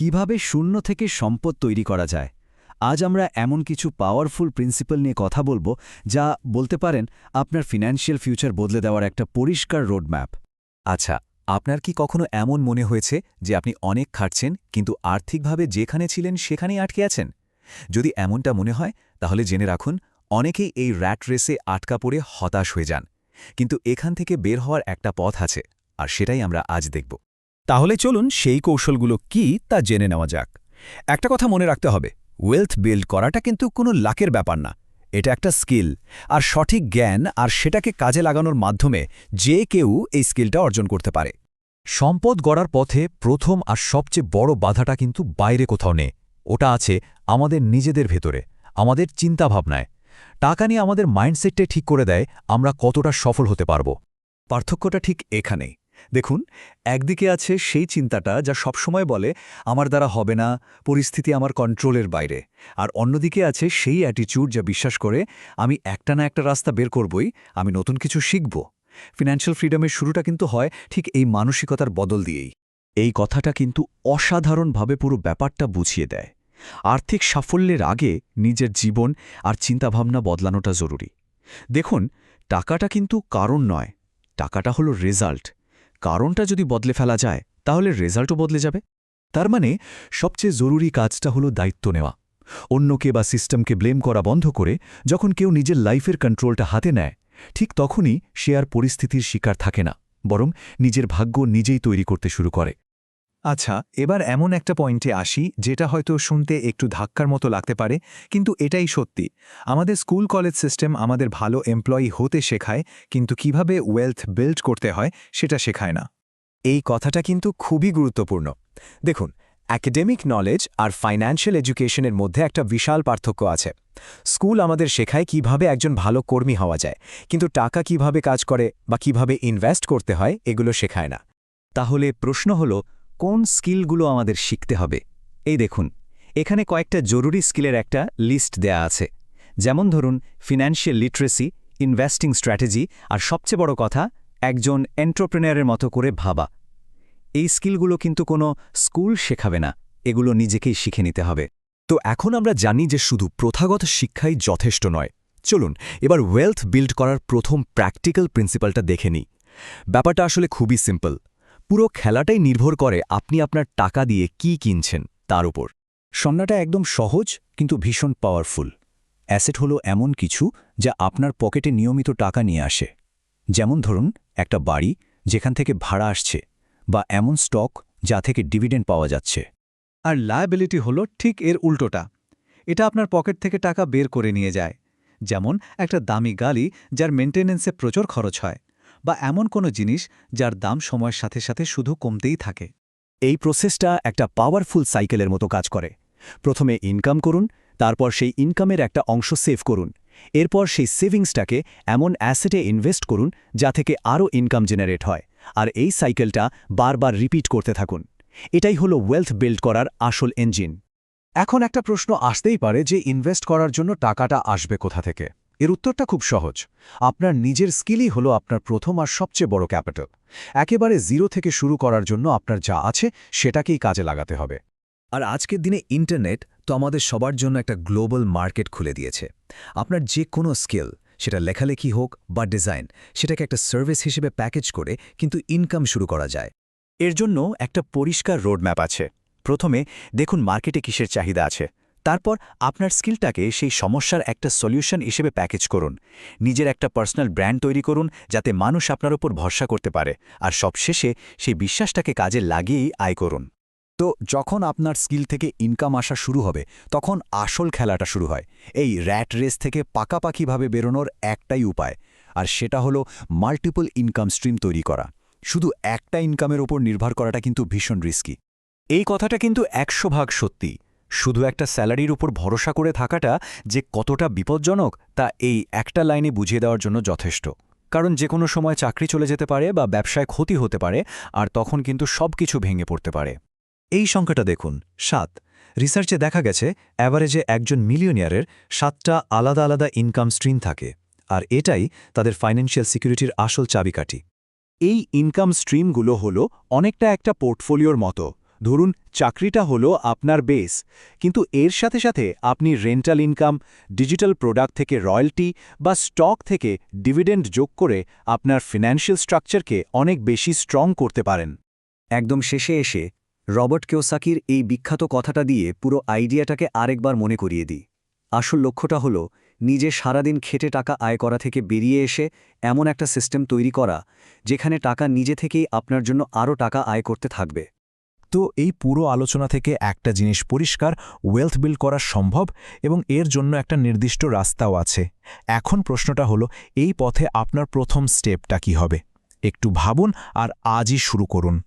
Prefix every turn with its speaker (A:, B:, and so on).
A: কীভাবে শূন্য থেকে সম্পদ তৈরি করা যায়? আজ আমরা এমন কিছু পাওয়ারফুল প্রিন্সিপাল নিয়ে কথা বলব যা বলতে পারেন আপনার ফিনান্সিয়াল ফিউচার বদলে দেওয়ার একটা পরিষ্কার রোডম্যাপ
B: আচ্ছা আপনার কি কখনো এমন মনে হয়েছে যে আপনি অনেক খাটছেন, কিন্তু আর্থিকভাবে যেখানে ছিলেন সেখানেই আটকে আছেন? যদি এমনটা মনে হয়, তাহলে জেনে রাখুন, অনেকেই এই র্যাট রেসে আটকা পড়ে হতাশ হয়ে যান। কিন্তু এখান থেকে বের হওয়ার একটা পথ আছে, আর সেটাই আমরা আজ দেখব।
C: তাহলে চলুন সেই কৌশলগুলো কি তা জেনে নেওয়া যাক। একটা কথা মনে রাখতে হবে ওয়েলথ বিল্ড করাটা কিন্তু কোনো লাকের ব্যাপার না। এটা একটা স্কিল আর সঠিক জ্ঞান আর সেটাকে কাজে লাগানোর মাধ্যমে যে কেউ এই স্কিলটা অর্জন করতে পারে।
B: সম্পদ গড়ার পথে প্রথম আর সবচেয়ে বড় বাধাটা কিন্তু বাইরে কোথাও নেই। ওটা আছে আমাদের নিজেদের ভেতরে, আমাদের চিন্তাভাবনায়। টাকা নিয়ে আমাদের মাইন্ডসেটটা ঠিক করে দেয় আমরা কতটা সফল হতে পারব।
C: পার্থক্যটা ঠিক এখানেই। দেখুন, একদিকে আছে সেই চিন্তাটা যা সবসময় বলে, আমার দ্বারা হবে না, পরিস্থিতি আমার কন্ট্রোলের বাইরে। আর অন্যদিকে আছে সেই অ্যাটিচিউড যা বিশ্বাস করে, আমি একটা না একটা রাস্তা বের করবই, আমি নতুন কিছু শিখব। ফিনান্সিয়াল ফ্রিডমের শুরুটা কিন্তু হয় ঠিক এই মানসিকতার বদল দিয়েই। এই কথাটা কিন্তু অসাধারণভাবে পুরো ব্যাপারটা বুঝিয়ে দেয়। আর্থিক সাফল্যের আগে নিজের জীবন আর চিন্তাভাবনা বদলানোটা জরুরি। দেখুন, টাকাটা কিন্তু কারণ নয়, টাকাটা হলো রেজাল্ট কারণটা যদি বদলে ফেলা যায়, তাহলে রেজাল্টও বদলে যাবে। তার মানে সবচেয়ে জরুরি কাজটা হলো দায়িত্ব নেওয়া। অন্যকে বা সিস্টেমকে ব্লেম করা বন্ধ করে যখন কেউ নিজের লাইফের কন্ট্রোলটা হাতে নেয়, ঠিক তখনই সে আর পরিস্থিতির শিকার থাকে না, বরং নিজের ভাগ্য নিজেই তৈরি করতে শুরু করে। আচ্ছা এবার এমন একটা পয়েন্টে আসি যেটা হয়তো শুনতে একটু ধাক্কার মতো লাগতে পারে, কিন্তু এটাই সত্যি। আমাদের স্কুল কলেজ সিস্টেম আমাদের ভালো এমপ্লয়ি হতে শেখায়, কিন্তু কীভাবে ওয়েলথ বিল্ড করতে হয় সেটা শেখায় না।
B: এই কথাটা কিন্তু খুবই গুরুত্বপূর্ণ। দেখুন অ্যাকাডেমিক নলেজ আর ফাইন্যান্সিয়াল এডুকেশনের মধ্যে একটা বিশাল পার্থক্য আছে। স্কুল আমাদের শেখায় কীভাবে একজন ভালো কর্মী হওয়া যায়, কিন্তু টাকা কীভাবে কাজ করে বা কীভাবে ইনভেস্ট করতে হয়, এগুলো শেখায় না।
A: তাহলে প্রশ্ন হল কোন স্কিলগুলো আমাদের শিখতে হবে? এই দেখুন, এখানে কয়েকটা জরুরি স্কিলের একটা লিস্ট দেয়া আছে। যেমন ধরুন ফিনান্সিয়াল লিটারেসি ইনভেস্টিং স্ট্র্যাটেজি আর সবচেয়ে বড় কথা, একজন এন্টারপ্রেনারের মতো করে ভাবা। এই স্কিলগুলো কিন্তু কোনো স্কুল শেখাবে না, এগুলো নিজেকেই শিখে নিতে হবে।
B: তো এখন আমরা জানি যে শুধু প্রথাগত শিক্ষাই যথেষ্ট নয়। চলুন, এবার ওয়েলথ বিল্ড করার প্রথম প্র্যাকটিক্যাল প্রিন্সিপালটা দেখে নিই। ব্যাপারটা আসলে খুবই সিম্পল পুরো খেলাটাই নির্ভর করে আপনি আপনার টাকা দিয়ে কি কিনছেন তার উপর।
C: সন্নাটা একদম সহজ, কিন্তু ভীষণ পাওয়ারফুল অ্যাসেট হলো এমন কিছু যা আপনার পকেটে নিয়মিত টাকা নিয়ে আসে। যেমন ধরুন, একটা বাড়ি যেখান থেকে ভাড়া আসছে বা এমন স্টক যা থেকে ডিভিডেন্ড পাওয়া যাচ্ছে। আর লায়াবিলিটি হলো ঠিক এর উল্টোটা। এটা আপনার পকেট থেকে টাকা বের করে নিয়ে যায়। যেমন, একটা দামি গাড়ি যার মেনটেন্যান্সে প্রচুর খরচ হয়। বা এমন কোনো জিনিস যার দাম সময়ের সাথে সাথে শুধু কমতেই থাকে। এই প্রসেসটা একটা পাওয়ারফুল সাইকেলের মতো কাজ করে। প্রথমে ইনকাম করুন, তারপর সেই ইনকামের একটা অংশ সেভ করুন। এরপর সেই সেভিংসটাকে এমন অ্যাসেটে ইনভেস্ট করুন যা থেকে আরও ইনকাম জেনারেট হয়। আর এই সাইকেলটা বারবার রিপিট করতে থাকুন। এটাই হলো ওয়েলথ বিল্ড করার আসল ইঞ্জিন এখন একটা প্রশ্ন আসতেই পারে যে ইনভেস্ট করার জন্য টাকাটা আসবে কোথা থেকে? এর উত্তরটা খুব সহজ। আপনার নিজের স্কিলই হলো আপনার প্রথম আর সবচেয়ে বড় ক্যাপিটাল। একেবারে জিরো থেকে শুরু করার জন্য আপনার যা আছে সেটাকেই কাজে লাগাতে হবে।
B: আর আজকের দিনে ইন্টারনেট তো আমাদের সবার জন্য একটা গ্লোবাল মার্কেট খুলে দিয়েছে। আপনার যে কোনো স্কিল, সেটা লেখালেখি হোক বা ডিজাইন, সেটাকে একটা সার্ভিস হিসেবে প্যাকেজ করে কিন্তু ইনকাম শুরু করা যায়।
C: এর জন্য একটা পরিষ্কার রোডম্যাপ আছে। প্রথমে দেখুন মার্কেটে কিসের চাহিদা আছে। তারপর আপনার স্কিলটাকে সেই সমস্যার একটা সলিউশন হিসেবে প্যাকেজ করুন। নিজের একটা পার্সোনাল ব্র্যান্ড তৈরি করুন যাতে মানুষ আপনার উপর ভরসা করতে পারে। আর সবশেষে সেই বিশ্বাসটাকে কাজে লাগিয়েই আয় করুন। তো যখন আপনার স্কিল থেকে ইনকাম আসা শুরু হবে, তখন আসল খেলাটা শুরু হয়। এই র্যাট রেস থেকে পাকাপাকিভাবে বেরোনোর একটাই উপায়। আর সেটা হলো মাল্টিপল ইনকাম স্ট্রিম তৈরি করা। শুধু একটা ইনকামের ওপর নির্ভর করাটা কিন্তু ভীষণ রিস্কি। এই কথাটা কিন্তু একশো ভাগ সত্যি। শুধু একটা স্যালারির উপর ভরসা করে থাকাটা যে কতটা বিপজ্জনক, তা এই একটা লাইনে বুঝিয়ে দেওয়ার জন্য যথেষ্ট। কারণ যে কোনো সময় চাকরি চলে যেতে পারে বা ব্যবসায় ক্ষতি হতে পারে, আর তখন কিন্তু সব কিছু ভেঙে পড়তে পারে। এই সংখ্যাটা দেখুন, সাত। রিসার্চে দেখা গেছে, অ্যাভারেজে একজন মিলিয়নিয়ারের সাতটা আলাদা আলাদা ইনকাম স্ট্রিম থাকে, আর এটাই তাদের ফাইন্যান্সিয়াল সিকিউরিটির আসল চাবিকাঠি। এই ইনকাম স্ট্রিমগুলো হল অনেকটা একটা পোর্টফোলিওর মতো
D: ধরুন, চাকরিটা হলো আপনার বেস, কিন্তু এর সাথে সাথে আপনি রেন্টাল ইনকাম, ডিজিটাল প্রোডাক্ট থেকে রয়্যালটি বা স্টক থেকে ডিভিডেন্ড যোগ করে আপনার ফিনান্সিয়াল স্ট্রাকচারকে অনেক বেশি স্ট্রং করতে পারেন।
C: একদম শেষে এসে রবার্ট কেওসাকির এই বিখ্যাত কথাটা দিয়ে পুরো আইডিয়াটাকে আরেকবার মনে করিয়ে দিই। আসল লক্ষ্যটা হলো নিজে সারাদিন খেটে টাকা আয় করা থেকে বেরিয়ে এসে এমন একটা সিস্টেম তৈরি করা, যেখানে টাকা নিজে থেকেই আপনার জন্য আরও টাকা আয় করতে থাকবে।
E: তো এই পুরো আলোচনা থেকে একটা জিনিস পরিষ্কার ওয়েলথ বিল্ড করা সম্ভব এবং এর জন্য একটা নির্দিষ্ট রাস্তাও আছে। এখন প্রশ্নটা হলো, এই পথে আপনার প্রথম স্টেপটা কি হবে? একটু ভাবুন আর আজই শুরু করুন।